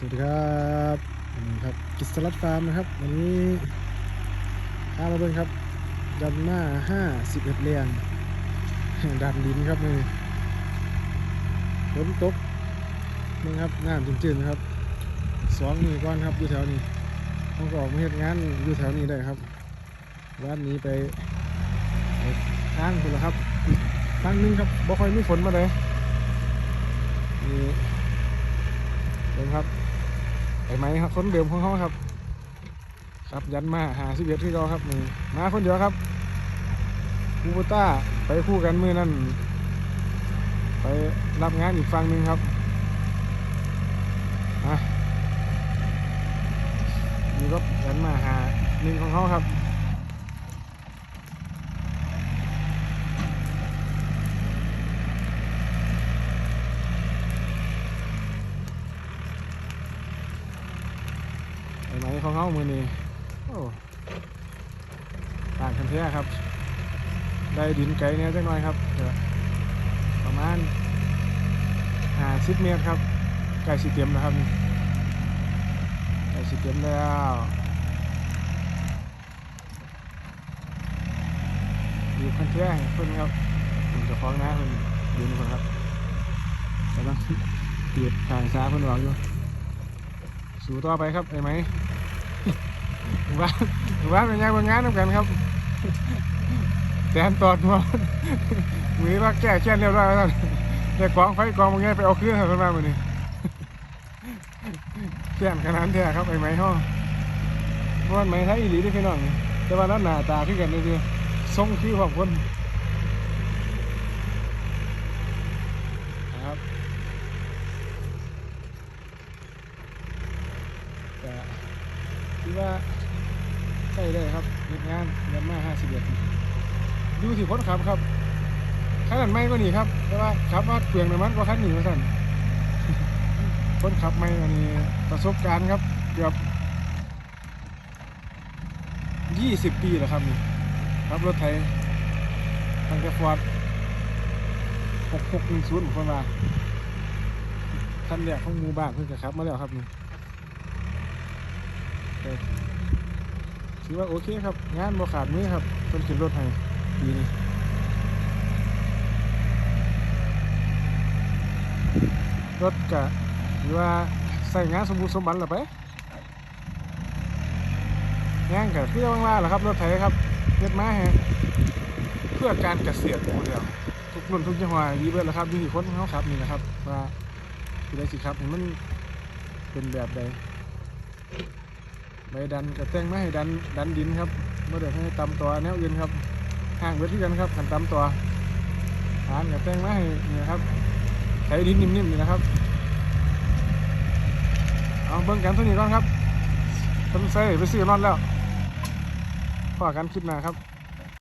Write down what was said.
สวัสดีครับนี่ครับกิสลัดฟาร์มนะครับ วันนี้พามาเบิ่งครับดันหน้าห้าสิบเอ็ดเรียงดันดินครับนี่ฝนตกนี่ครับน้ำจืดๆนะครับสองมือก้อนครับอยู่แถวนี้เขาก็ออกมาเฮ็ดงานอยู่แถวนี้ได้ครับร้านนี้ไปไปทางคุณละครับทางนึงครับบ่ค่อยมีฝนมาเลยนี่เบิ่งครับ ไอ้ไม้ครับคนเดิมของเขาครับ ครับยันมาหาสิบเอ็ดที่เราครับนี่มาคนเดียวครับคูโบต้าไปคู่กันมือนั่นไปรับงานอีกฝั่งหนึ่งครับนี่ก็ยันมาหาหนึ่งของเขาครับไอ้ไม้ ของเขามือนี้โอ้ต่างกันแท้ครับ ได้ดินไกลเนี่ยจังหน่อยครับประมาณห้าสิบเมตรครับใกล้สิเต็มแล้วครับนี่ใกล้สิเต็มแล้วอยู่คันแท้เพิ่นครับผมจะคล้องน้าเพิ่นยืนคนครับแต่ต้องเตียดทางซ้ายเพิ่อนวางอยู่ สู่ต่อไปครับไอ้ไหม บ้านบ้านเป็นยังเป็นงานนำกันครับแตนตอดหัวมือว่าแก้แค้นเรียบร้อยแล้วท่านแต่กองไฟกองมึงไงไปเอาเครื่องเขามามือนี้แค้นขนาดแท้ครับไอ้ไม้ห้องว่าไม้ไทยอีหลีที่พี่น้องแต่ว่านั้นหน้าตาคือกันเลยคือทรงคือของคนนะครับแต่ิดว่าใช่ได้ครับเฮ็ดงานเงินมาห้าสิบเอ็ดดูสิคนขับครับคันนั้นไม่ก็หนีครับแต่ว่าขับว่าเปลืองน้ำมันก็คันหนีมาสั่นคนขับไม่อันนี้ประสบการณ์ครับเกือบยี่สิบปีแล้วครับนี่ครับรถไถตั้งแต่ฟอร์ดหกหกหนึ่งศูนย์คนมาคันแรกของหมู่บ้านเพิ่งจะขับมาแล้วครับนี่แต่ ถือว่าโอเคครับ งานบ่ขาดมือครับเพิ่นขึ้นรถให้ปีนี้รถกะหรือว่าใส่งานสมบูรณ์สมบัติหรือไปงานกะคือว่าๆหละครับรถไถครับเฮ็ดมาฮะเพื่อการเกษตรหมดแล้วทุกรุ่นทุกยี่ห้อดีเบิดแล้วครับอยู่ที่คนเขาขับนี่นะครับว่าที่ใดสิครับมันเป็นแบบใด ใบดันกระแตงไม่ให้ดันดันดินครับเมื่อเด้ให้ตำตัวแนวอื่นครับห่างเวทีกันครับขันตามตัวฐานกับแตงไม่ให้นี่ครับใช้ดินนิ่มๆนี่นะครับเอาเบิ้งกันตัวนี้ก่อนครับต้นไส้ไปซื้อนอนแล้วพอกันคลิปหน้าครับ